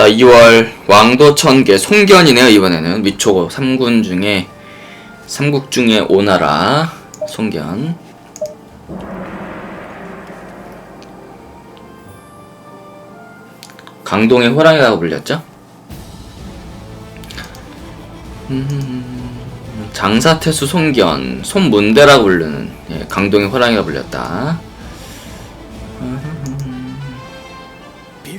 자, 2월 왕도 천개 송견이네요, 이번에는. 위초고 3군 중에 3국 중에 오나라 송견. 강동의 호랑이라고 불렸죠? 음, 장사태수 송견, 손문대라고 부르는 예, 강동의 호랑이가 불렸다. 别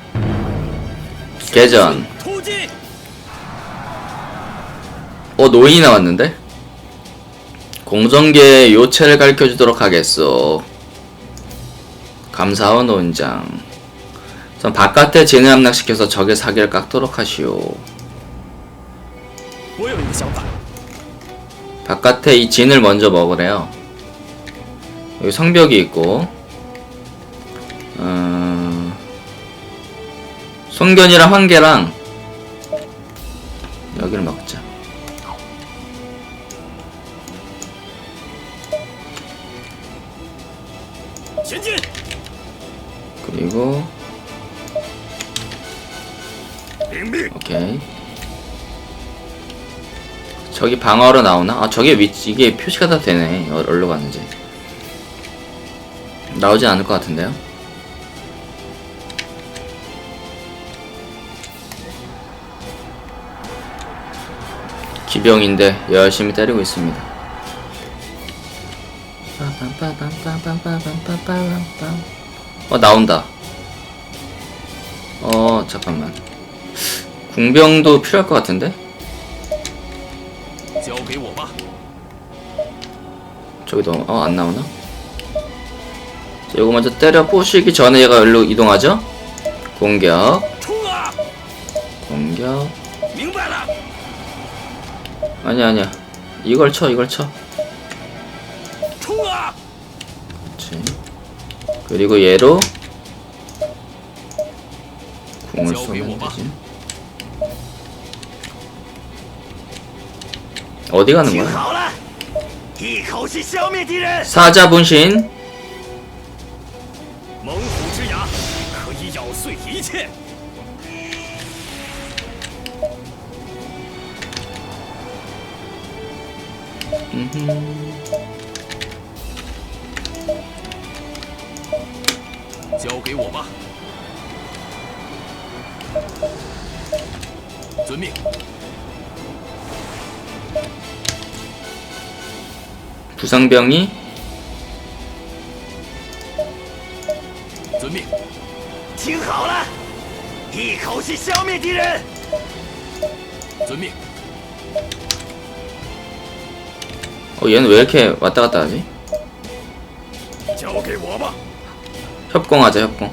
개전. 어 노인이 나왔는데? 공정계의 요체를 가르쳐주도록 하겠소. 감사원 원장. 전 바깥에 진을 함락시켜서 적의 사기를 깎도록 하시오. 바깥에 이 진을 먼저 먹으래요. 여기 성벽이 있고 음, 송견이랑 황계랑 여기를 먹자. 그리고 오케이. 저기 방어로 나오나? 아 저게 위치 이게 표시가 다 되네. 어, 얼로 갔는지. 나오지 않을 것 같은데요? 기병인데 열심히 때리고 있습니다. 어 나온다. 어 잠깐만. 궁병도 필요할 것 같은데? 저기 너무 어, 안 나오나? 자, 요거 먼저 때려 부시기 전에 얘가 여기로 이동하죠? 공격 공격 아니야 아니야. 이걸 쳐 이걸 쳐. 그렇지. 그리고 얘로 공을 쏘면 되지. 어디 가는 거야? 사자 분신. 交给我吧。遵命。 부상병이 遵命。听好了，一口气消灭敌人。遵命。 어 얘는 왜 이렇게 왔다 갔다 하지? 협공하자 협공.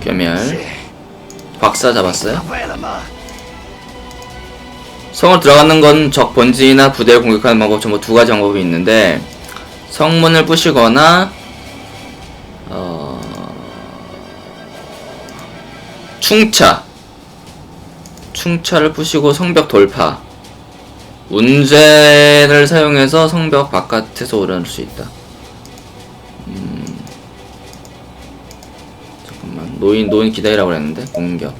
괴멸. 박사 잡았어요? 성을 들어가는 건 적 본진이나 부대를 공격하는 방법 전부 두 가지 방법이 있는데 성문을 부시거나 어... 충차. 충차를 부시고 성벽 돌파. 운제를 사용해서 성벽 바깥에서 오려낼 수 있다. 음... 잠깐만. 노인 노인 기다리라고 그랬는데? 공격.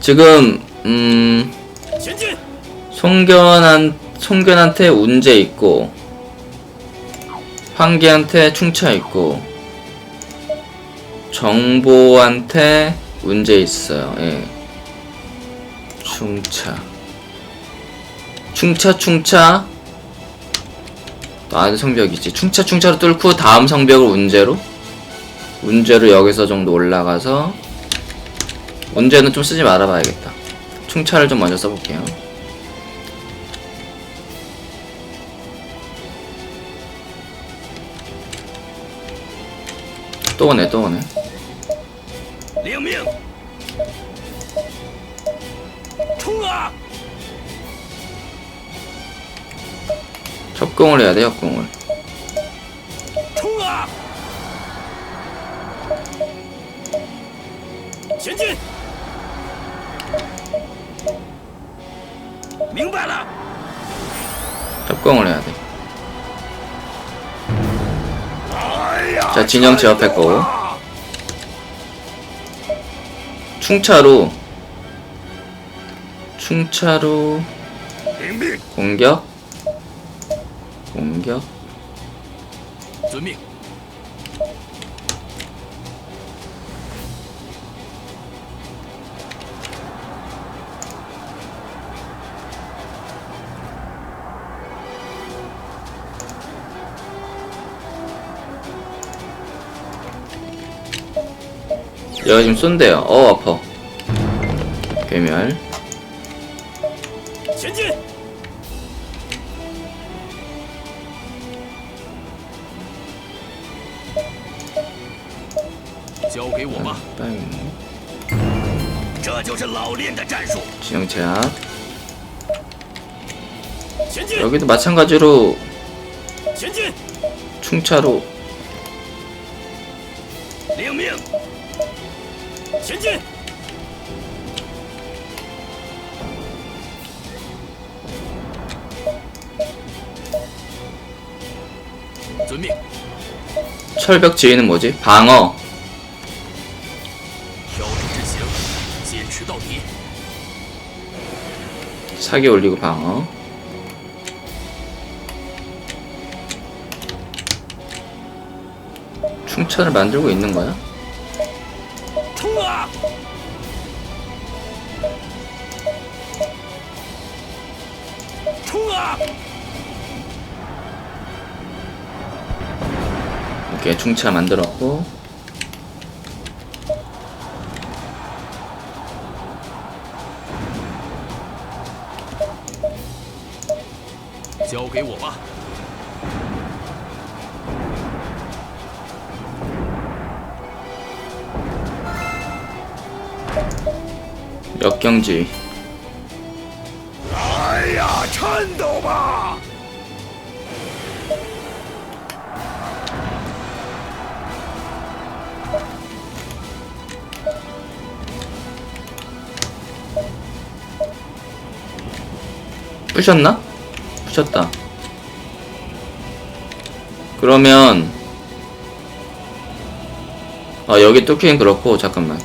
지금 음... 송견한 송견한테 운제 있고 황기한테 충차 있고 정보한테 운제 있어요. 예. 충차. 충차 충차. 또 안에 성벽이지. 충차 충차로 뚫고 다음 성벽을 운제로 운제로 여기서 정도 올라가서 운제는 좀 쓰지 말아봐야겠다. 충차를 좀 먼저 써볼게요. 또 오네, 또 오네. 협공을 해야 돼, 협공을. 전진! 明白了。 협공을 해야 돼. 哎呀！ 자, 진영 제압했고. 충차로. 충차로 领命！ 공격. 공격. 遵命。 얘가 지금 쏜대요. 어, 아파. 괴멸. 음, 지형 제압. 여기도 마찬가지로 충차로 전진! 준비. 철벽 지위는 뭐지? 방어. 사기 올리고 방어. 충천을 만들고 있는 거야? 이렇게 충차 만들었고. 역경지. 부셨나? 부셨다. 그러면 아 여기 뚫기는 그렇고 잠깐만！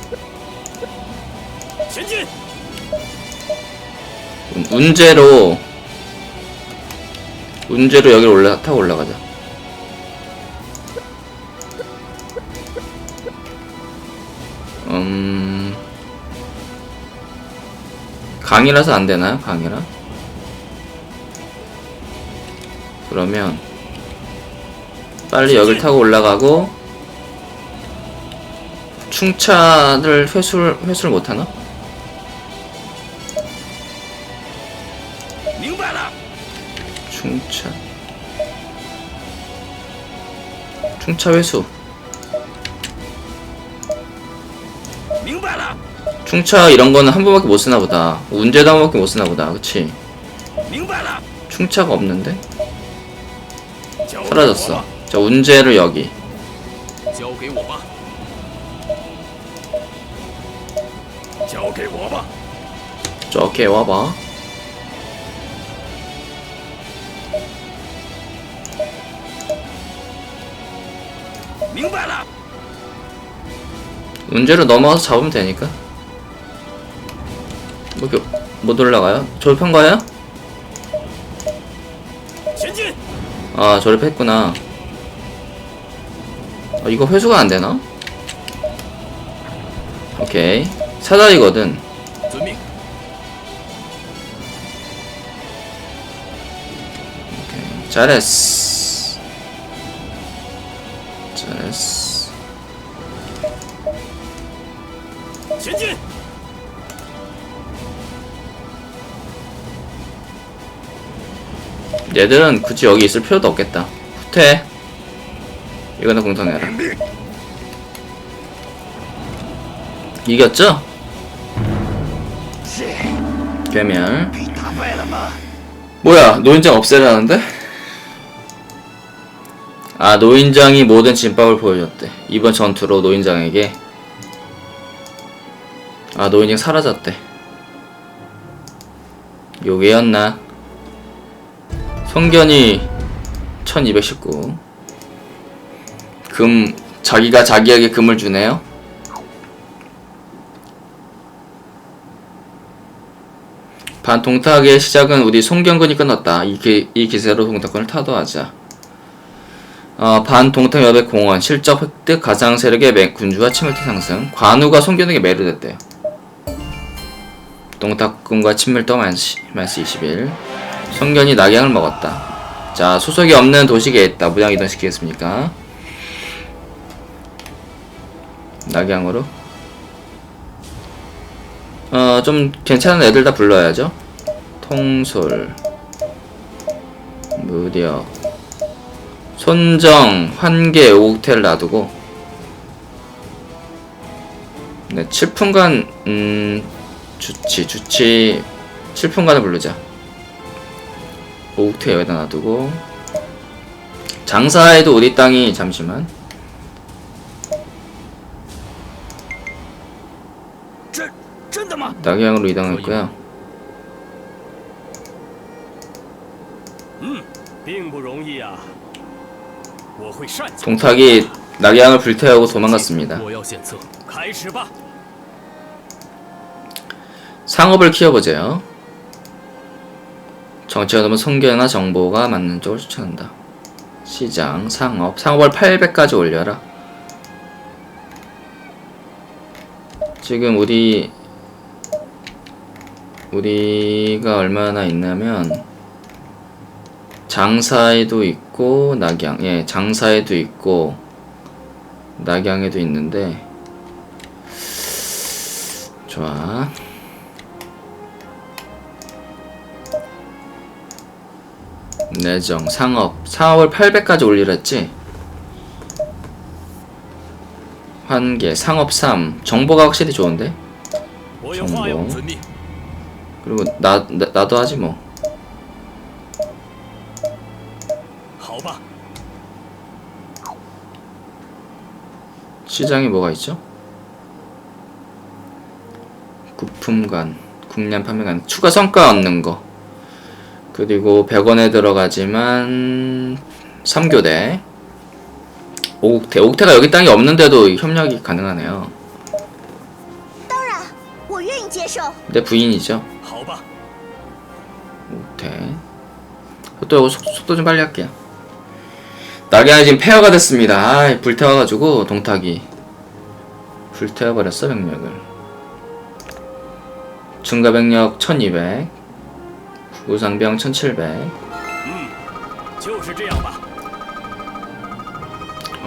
운- 운제로 운제로 여기를 올라 타고 올라가자. 음 강이라서 안 되나요? 강이라? 그러면 빨리 역을 타고 올라가고 충차를 회수를 회수를 못하나? 충차. 충차 회수. 충차 이런 거는 한 번밖에 못 쓰나 보다. 운제도 한 번밖에 못 쓰나 보다. 그치? 충차가 없는데? 사라졌어. 자, 운제를 여기. 저게 와봐. 문제로 넘어가서 잡으면 되니까. 뭐, 못 올라가요? 졸판가요? 아 졸업했구나 아, 이거 회수가 안 되나? 오케이 사다리거든。 잘했어. 잘했어. 얘들은 굳이 여기 있을 필요도 없겠다. 후퇴 이거는 공성해라. 이겼죠? 괴멸. 뭐야 노인장 없애라는데? 아 노인장이 모든 진밥을 보여줬대. 이번 전투로 노인장에게. 아 노인장 사라졌대. 요게였나? 성견이 1219 금 자기가 자기에게 금을 주네요 반동탁의 시작은 우리 송경근이 끊었다. 이, 기, 이 기세로 동탁권을 타도하자. 어, 반동탁 여백 공원 실적 획득 가상 세력의 맹- 군주와 친밀도 상승 관우가 송경에게 매료됐대요. 동탁군과 친밀도 만시, 만시 21 송견이 낙양을 먹었다. 자 소속이 없는 도시계에 있다. 무장 이동시키겠습니까? 낙양으로 어, 좀 괜찮은 애들 다 불러야죠. 통솔, 무력, 손정, 환계, 오국태를 놔두고, 네, 7분간, 음, 주치, 주치, 7분간을 부르자. 오옥트 여기다 놔두고. 장사해도 우리 땅이 잠시만. 낙양으로 이동할 거야. 동탁이 낙양을 불태우고 도망갔습니다. 상업을 키워보세요. 정치가 너무 성견이나 정보가 맞는 쪽을 추천한다. 시장, 상업, 상업을 800까지 올려라. 지금 우리 우리가 얼마나 있냐면 장사에도 있고 낙양, 예, 장사에도 있고 낙양에도 있는데 좋아. 내정 상업. 사업을 800까지 올리라 했지? 환계 상업 3 정보가 확실히 좋은데? 정보. 그리고 나, 나 나도 하지 뭐. 시장에 뭐가 있죠? 구품관, 국내 판매관, 추가 성과 얻는 거. 그리고 100원에 들어가지만 3교대. 5국태 5국태가 여기 땅이 없는데도 협력이 가능하네요. 내 부인이죠. 5국태. 또 속, 도좀 빨리 할게요. 낙연이 지금 폐허가 됐습니다. 아, 불태워가지고 동탁이 불태워버렸어 병력을. 중가 병력 1200 무상병 1700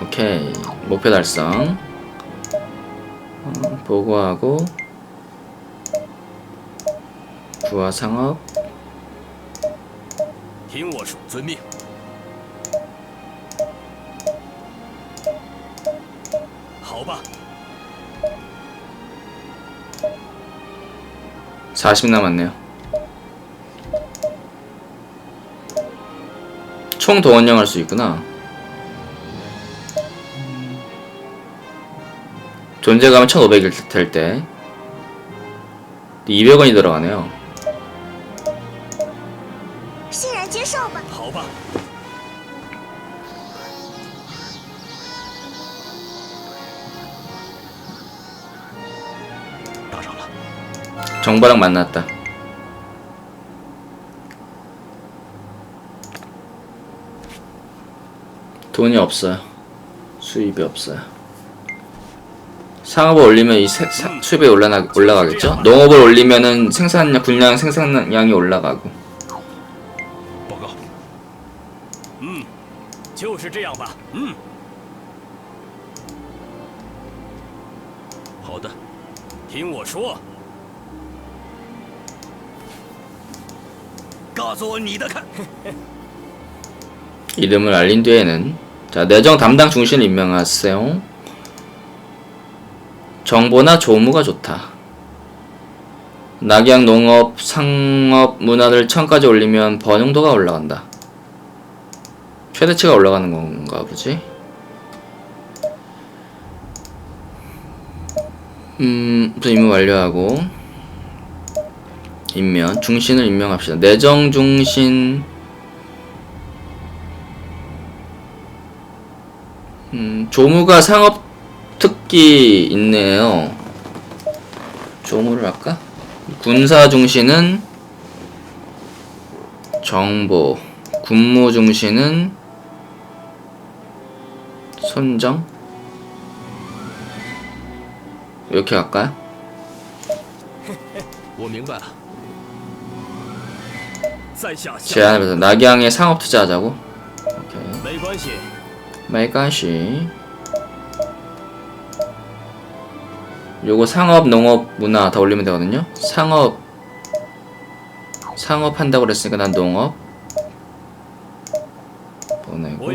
오케이 목표 달성. 음, 보고하고 부하상업. 봐40 남았네요. 총 동원령 할 수 있구나. 존재감은 1500일 될 때. 200원이 들어가네요. 정바랑 만났다. 돈이 없어요. 수입이 없어요. 상업을 올리면 이 세, 사, 수입이 올라나, 올라가겠죠? 농업을 올리면은 생산량, 분량 생산량이 올라가고. 음, 이름을 알린 뒤에는 자 내정 담당 중신을 임명하세요. 정보나 조무가 좋다. 낙양 농업, 상업, 문화를 천까지 올리면 번용도가 올라간다. 최대치가 올라가는 건가 보지? 음, 임무 완료하고 임면 중신을 임명합시다. 내정 중신 음, 조무가 상업 특기 있네요. 조무를 할까? 군사 중시는 정보, 군무 중시는 선정 이렇게 할까요? 제안해서 낙양에 상업 투자하자고. 오케이. 말가시. 요거 상업, 농업, 문화 다 올리면 되거든요. 상업. 상업 한다고 그랬으니까 난 농업. 보내고.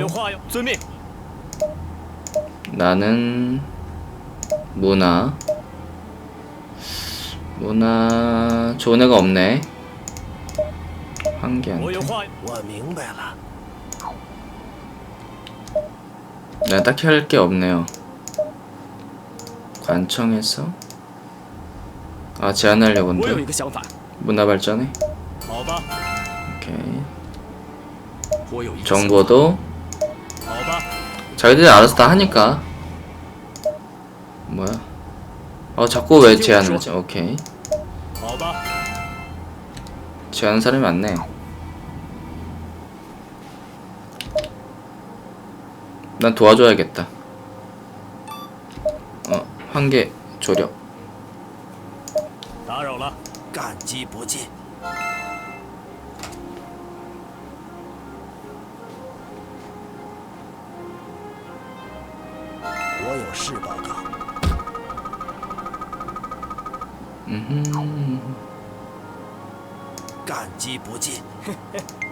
나는 문화. 문화 좋은 애가 없네. 환기한테. 내가 딱히 할 게 없네요. 관청에서 아 제안하려고 했는데 문화발전에 오케이. 정보도 자기들이 알아서 다 하니까 뭐야? 어 자꾸 왜 제안을 하지? 오케이. 제안하는 사람이 많네. 난 도와줘야겠다. 어 한 개 조력. 打扰了。感激不尽。我有事报告。 음 感激不尽。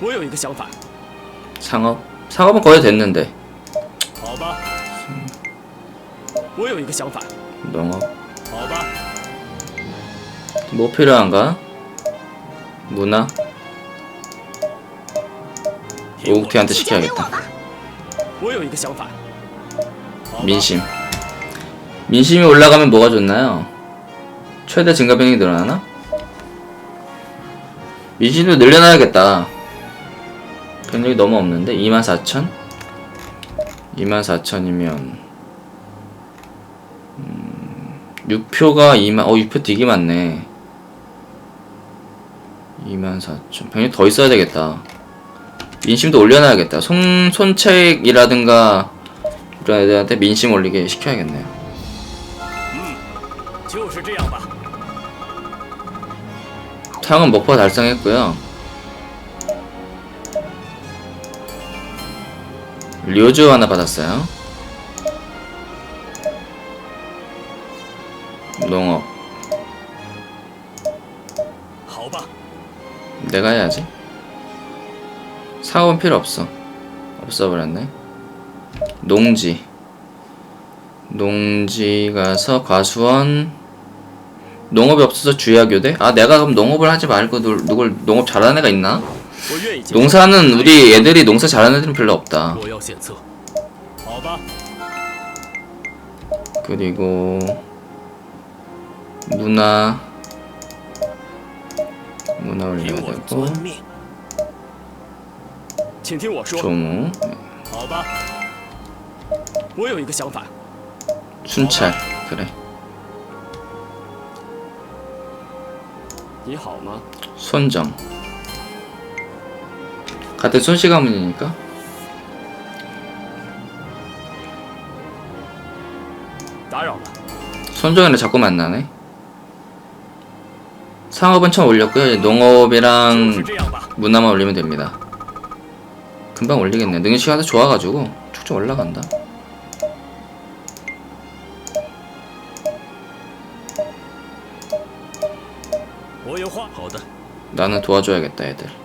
我有一个想法， 상업 상업은 거의 됐는데 好吧，我有一个想法， 농업 好吧， 뭐 필요한가? 문화 听我 오국태한테 就交给我 시켜야겠다 吧。我有一个想法，好吧 민심 민심이 올라가면 뭐가 좋나요? 최대 증가 병력이 늘어나나? 민심도 늘려놔야겠다 근력이 너무 없는데 24,000? 24,000이면 음, 6표가 2만 어 6표 되게 많네. 24,000 병력 더 있어야 되겠다. 민심도 올려놔야겠다. 손, 손책이라든가 이런 애들한테 민심 올리게 시켜야겠네요. 상은 목표 달성했고요. 료즈 하나 받았어요. 농업 내가 해야지. 사업은 필요 없어. 없어버렸네. 농지 농지 가서 과수원 농업이 없어서 주야교대? 아 내가 그럼 농업을 하지 말고 누, 누굴 농업 잘하는 애가 있나? 농사는 우리 애들이 농사 잘하는 애들은 별로 없다. 그리고 문화. 문화 올려야 되고 조무 순찰. 그래. 손정. 같은 손씨 가문이니까. 손정이랑 자꾸 만나네. 상업은 처음 올렸고요. 농업이랑 문화만 올리면 됩니다. 금방 올리겠네 능력시간도 좋아가지고 쭉쭉 올라간다. 나는 도와줘야겠다 애들.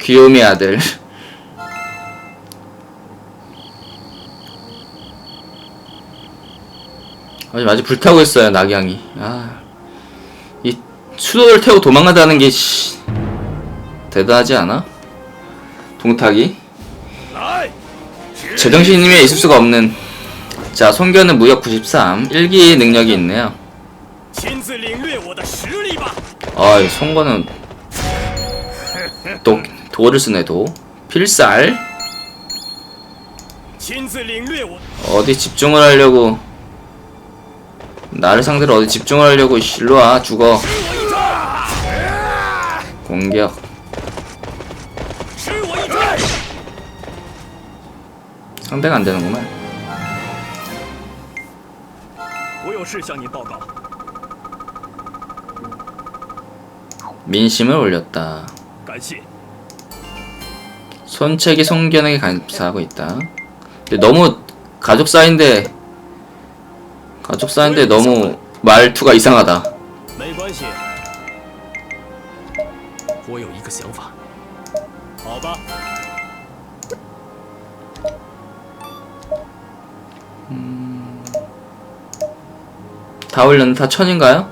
귀요미 아들. 아직 아직 불타고 있어요 낙양이. 아, 이 수도를 태우고 도망가다는 게 씨, 대단하지 않아? 동탁이 제정신님이 있을 수가 없는. 자 손견은 무역 93 일기 능력이 있네요. 아, 이 송건은 똑 도어를 쓰네 도. 필살. 어디 집중을 하려고. 나를 상대로 어디 집중을 하려고. 실로와 죽어. 공격. 상대가 안되는구만. 민심을 올렸다. 손책이 송견에게 감사하고 있다. 근데 너무 가족사인데 가족사인데 너무 말투가 이상하다. 음. 다 올렸는데 다 천인가요?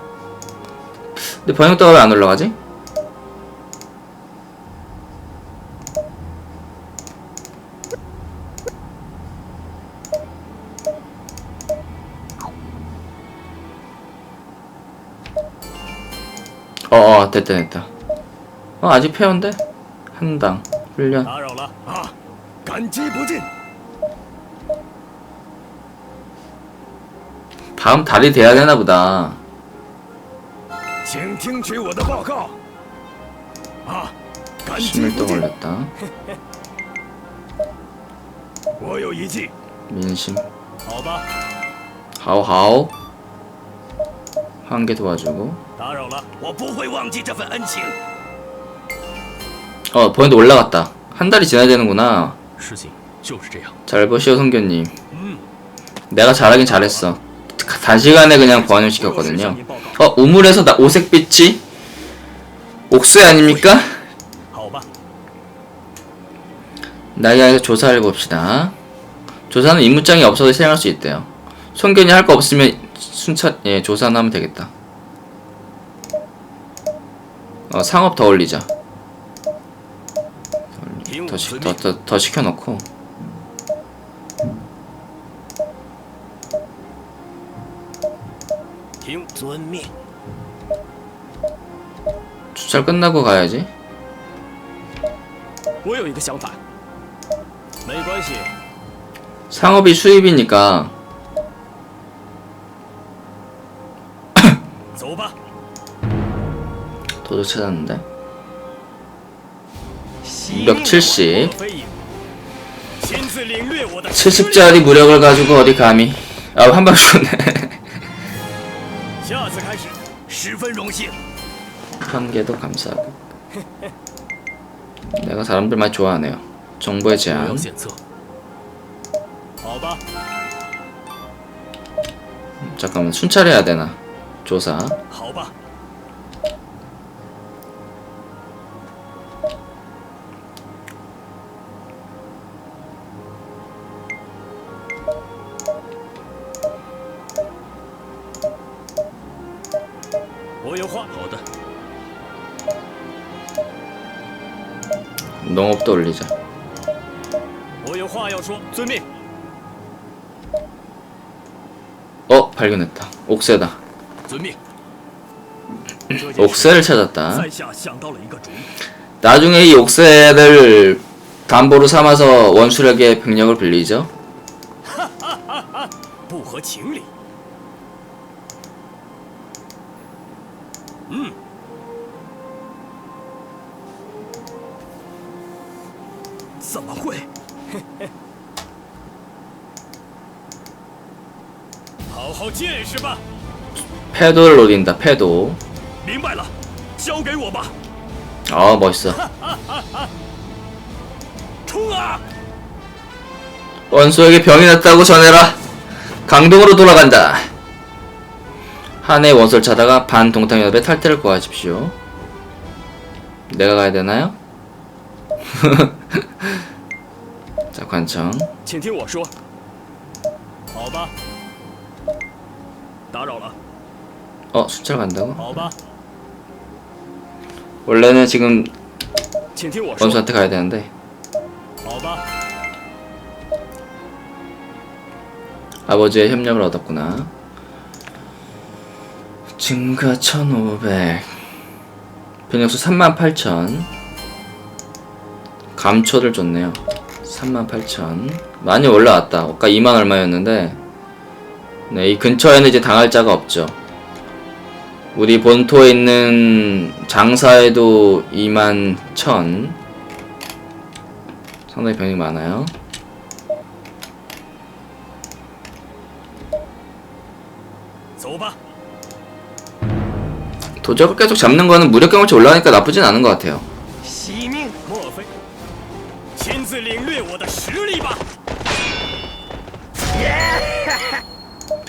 근데 번역도가 왜 안 올라가지? 어어 됐다 됐다 어 아직 페어인데? 한당 훈련 打扰了啊！感激不尽。 다음 달이 돼야 되나 보다 请听取我的报告。啊，感激 11도 不尽。 올렸다 我有一计。 민심 好吧， 하오하오 한 개 도와주고 打扰了。我不会忘记这份恩情。 어 번역도 올라갔다 한 달이 지나야 되는구나 事情就是这样。 잘 보시오 성교님 嗯， 내가 잘하긴 잘했어 단시간에 그냥 我 번역 有事 시켰거든요 向您报告。 어 우물에서 나 오색빛이 옥수이 아닙니까? 好吧， 나이아에서 조사를 봅시다 조사는 임무장이 없어도 실행할 수 있대요 송견이 할 거 없으면 순차 예 조사는 하면 되겠다 어, 상업 더 올리자. 더, 시, 더, 더, 더 시켜놓고. 주차 끝나고 가야지. 상업이 수입이니까. 저도 찾았는데. 무력 70 70짜리 무력을 가지고 어디 감히? 아 한방 쏘네. 한개도 감사하고. 내가 사람들 많이 좋아하네요. 정보의 제안 잠깐만 순찰해야 되나? 조사. 我有话。好的， 농업도 올리자 我有话要说，遵命。 어 발견했다 옥새다 遵命。这件事 옥새를 찾았다 在下想到了一个主意， 나중에 이 옥새를 담보로 삼아서 원수력의 병력을 빌리죠 不合情理。 패도를 노린다 패도. 아 멋있어. 원소에게 병이 났다고 전해라. 강동으로 돌아간다. 한해 원소를 찾아가 반동탕연합의 탈퇴를 구하십시오. 내가 가야 되나요? 자 관청. 打扰了。 어 수철 간다고? 好吧， 원래는 지금 请听我说。 원수한테 가야 되는데 好吧， 아버지의 협력을 얻었구나 증가 1500 변역수 38,000 감초를 줬네요 38,000 많이 올라왔다 아까 2만 얼마였는데 네, 이 근처에는 이제 당할 자가 없죠. 우리 본토에 있는 장사에도 2만 1000 상당히 병이 많아요. 도적을 계속 잡는 거는 무력 경험치 올라가니까 나쁘진 않은 것 같아요.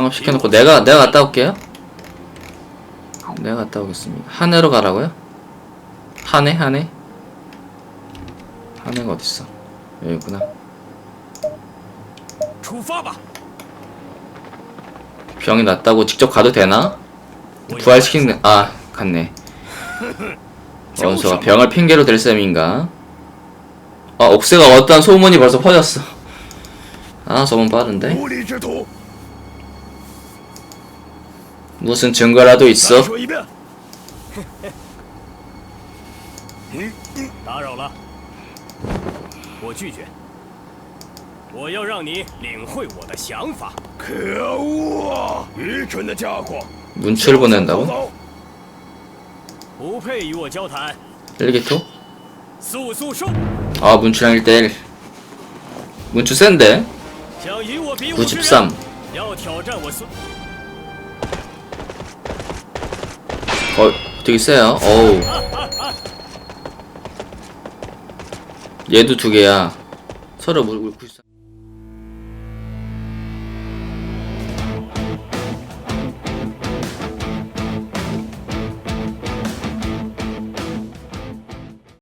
상업시켜놓고 내가 내가 갔다 올게요 내가 갔다 오겠습니다 한해로 가라고요? 한해? 한해? 한해가 어딨어 여기 있구나. 병이 났다고 직접 가도 되나? 부활시키는 아 갔네 원소가 병을 핑계로 댈 셈인가 아 옥새가 어떤 소문이 벌써 퍼졌어 아 소문 빠른데 무슨 증거라도 있어? 문출 보낸다고? 일기토? 아 문출랑 1대1 문출 센데? 93 어 되게 세요. 어우. 얘도 두 개야. 서로 물, 물, 굴